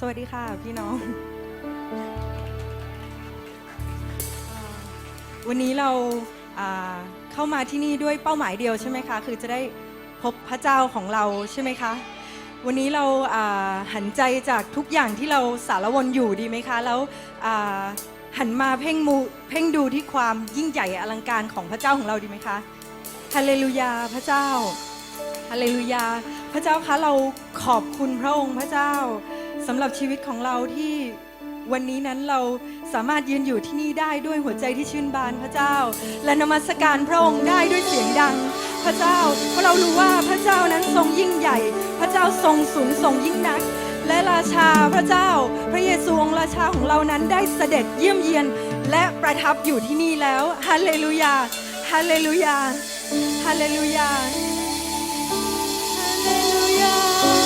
สวัสดีค่ะ พี่น้อง วันนี้เราเข้ามาที่นี่ด้วยเป้าหมายเดียวใช่ไหมคะ คือจะได้พบพระเจ้าของเราใช่ไหมคะ วันนี้เราหันใจจากทุกอย่างที่เราสารวนอยู่ดีไหมคะ แล้วหันมาเพ่งมูเพ่งดูที่ความยิ่งใหญ่อลังการของพระเจ้าของเราดีไหมคะฮาเลลูยาพระเจ้าฮาเลลูยา พระเจ้าคะเราขอบคุณพระองค์พระเจ้า สำหรับชีวิตของเราที่วันนี้นั้นเราสามารถยืนอยู่ที่นี่ได้ด้วยหัวใจที่ชื่นบานพระเจ้า และนมัสการพระองค์ได้ด้วยเสียงดัง พระเจ้าเพราะเรารู้ว่าพระเจ้านั้นทรงยิ่งใหญ่ พระเจ้าทรงสูงทรงยิ่งนัก และราชาพระเจ้า พระเยซูองค์ราชาของเรานั้นได้เสด็จเยี่ยมเยียน และประทับอยู่ที่นี่แล้วฮาเลลูยาฮาเลลูยาฮาเลลูยารา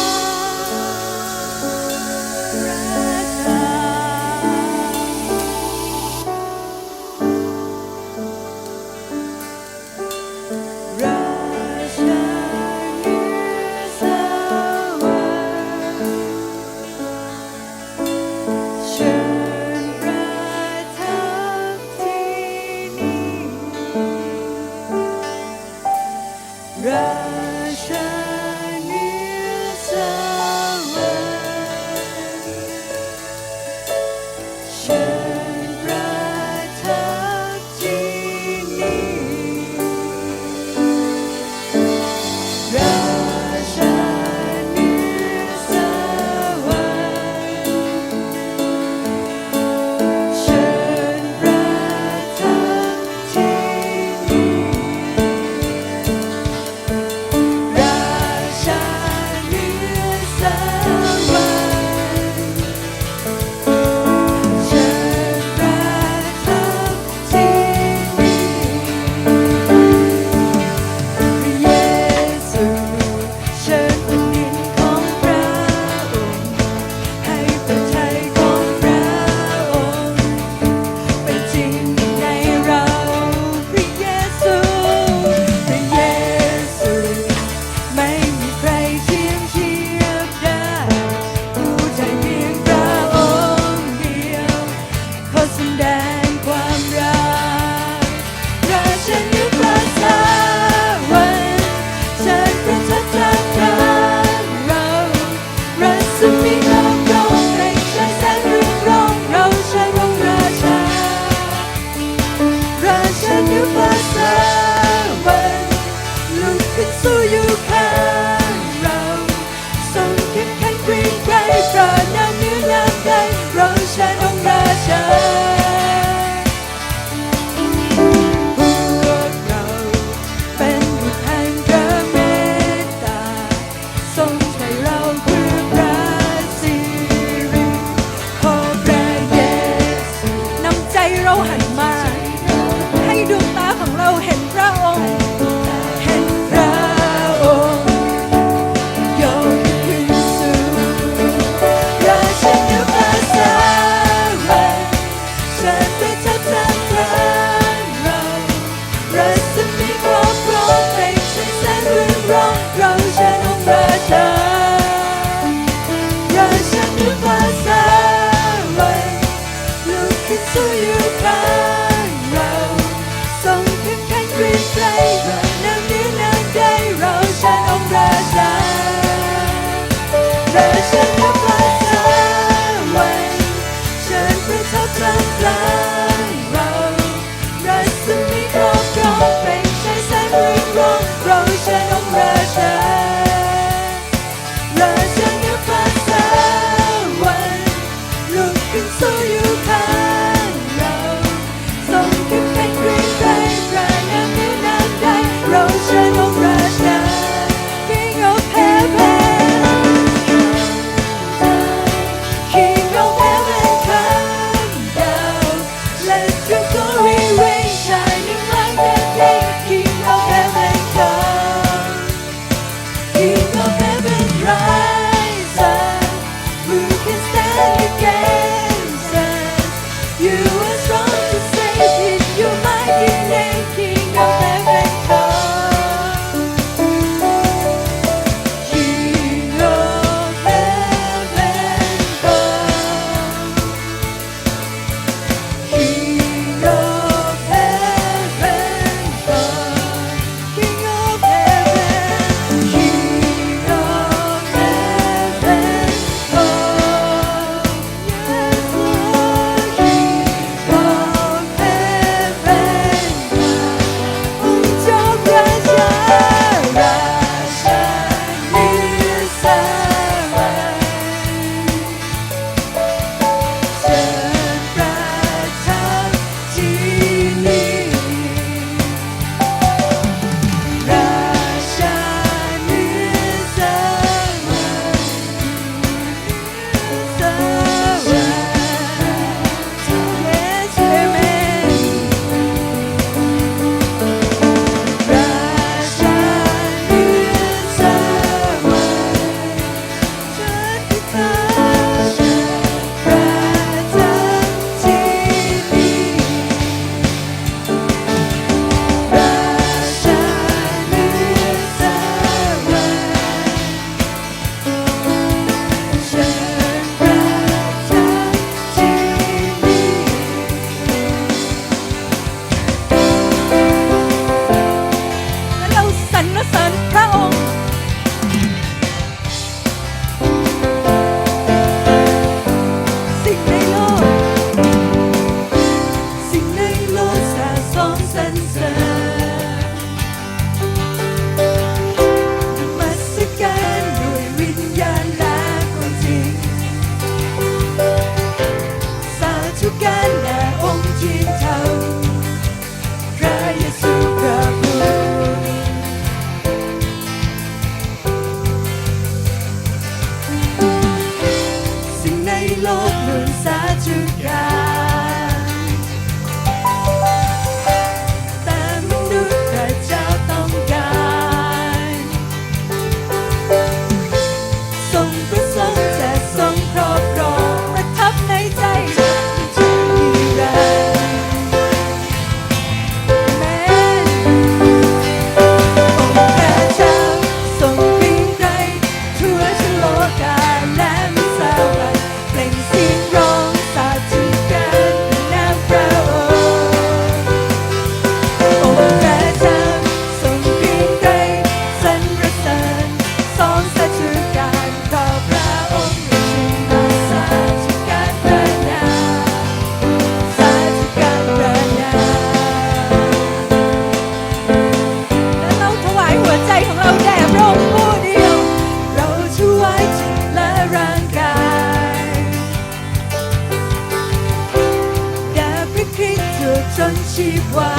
จนชีพวา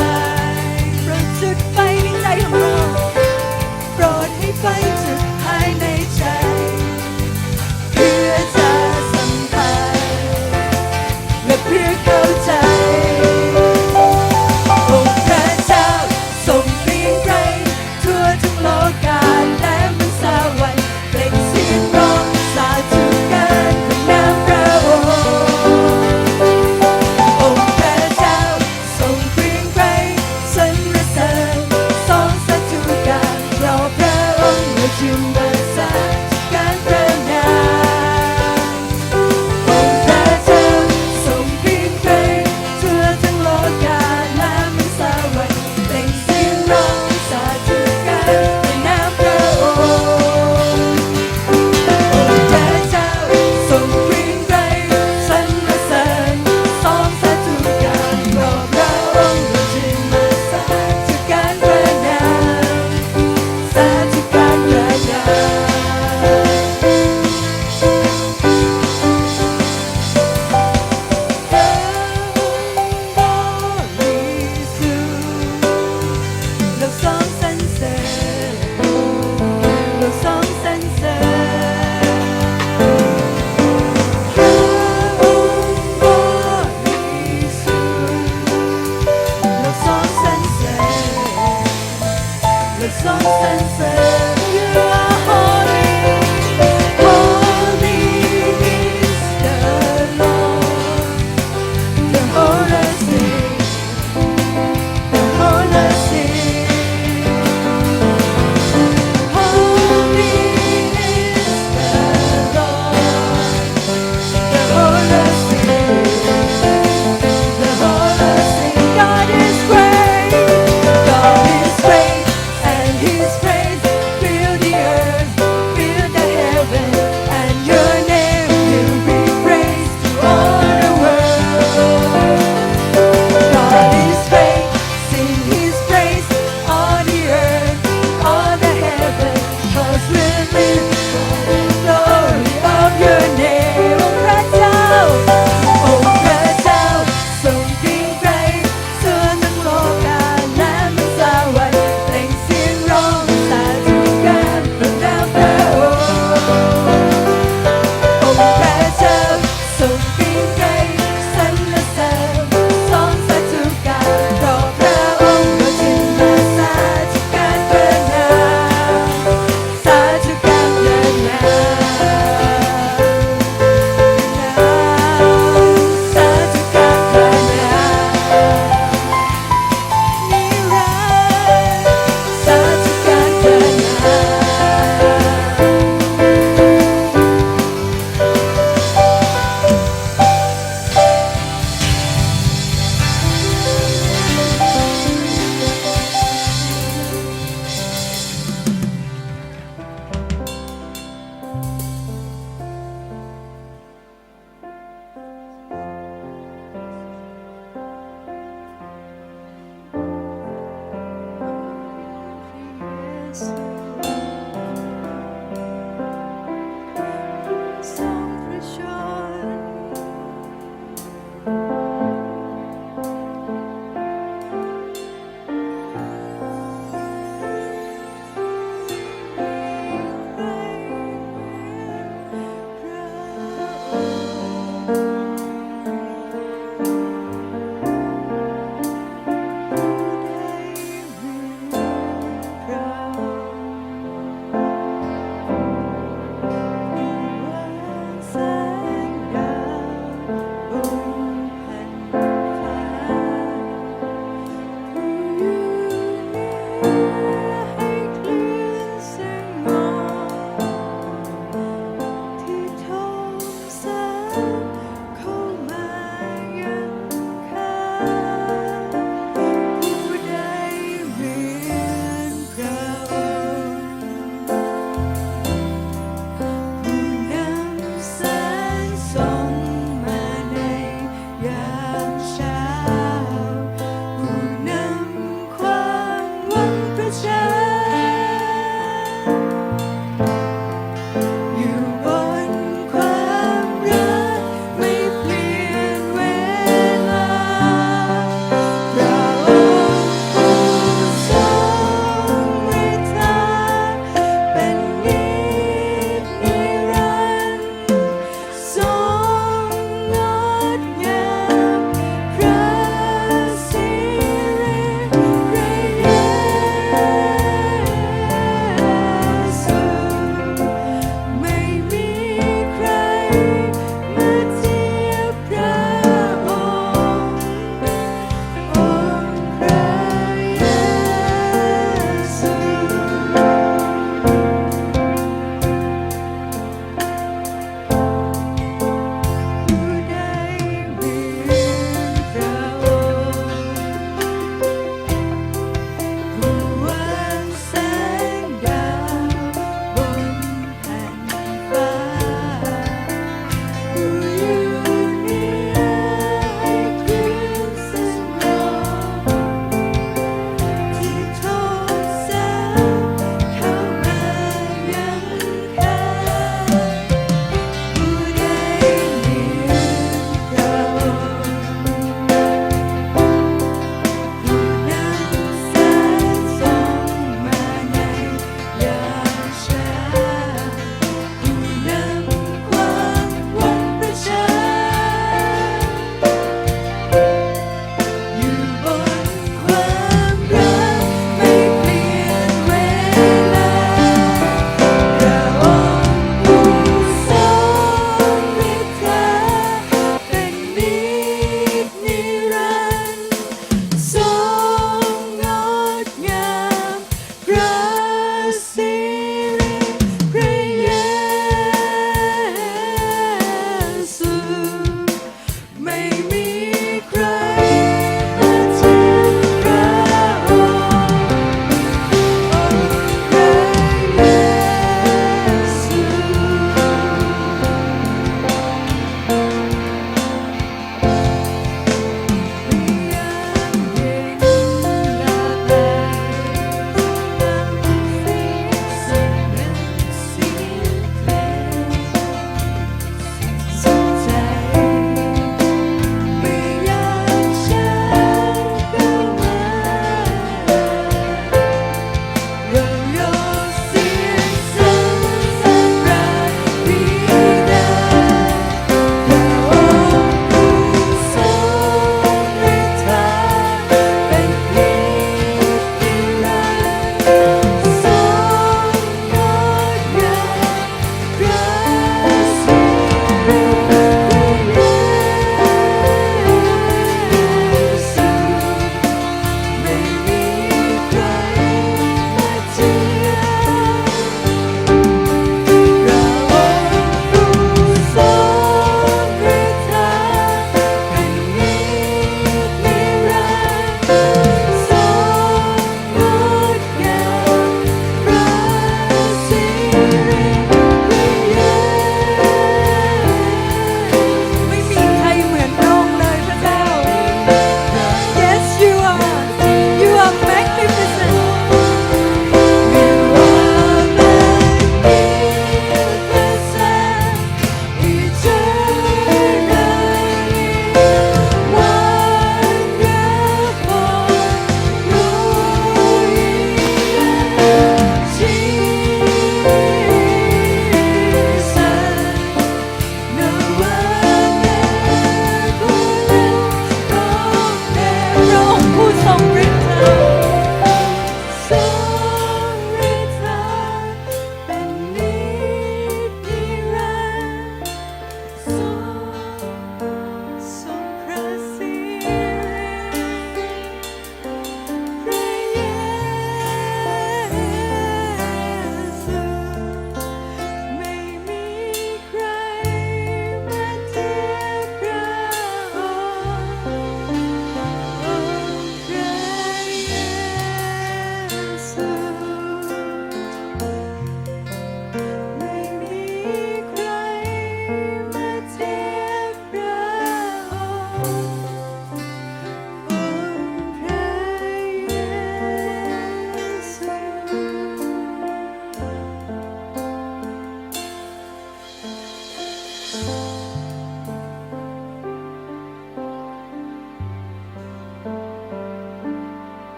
ยโปรดจุดไฟในใจของเราโปรดให้ไฟจุด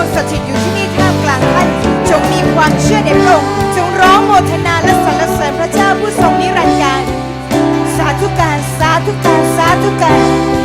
นี่พระองค์สถิตอยู่ที่นี่ท่ามกลางท่านจงมีความเชื่อในพระองค์จงร้องโมทนาและสรรเสริญพระเจ้าผู้ทรงนิรันดร์การสาธุการสาธุการสาธุการ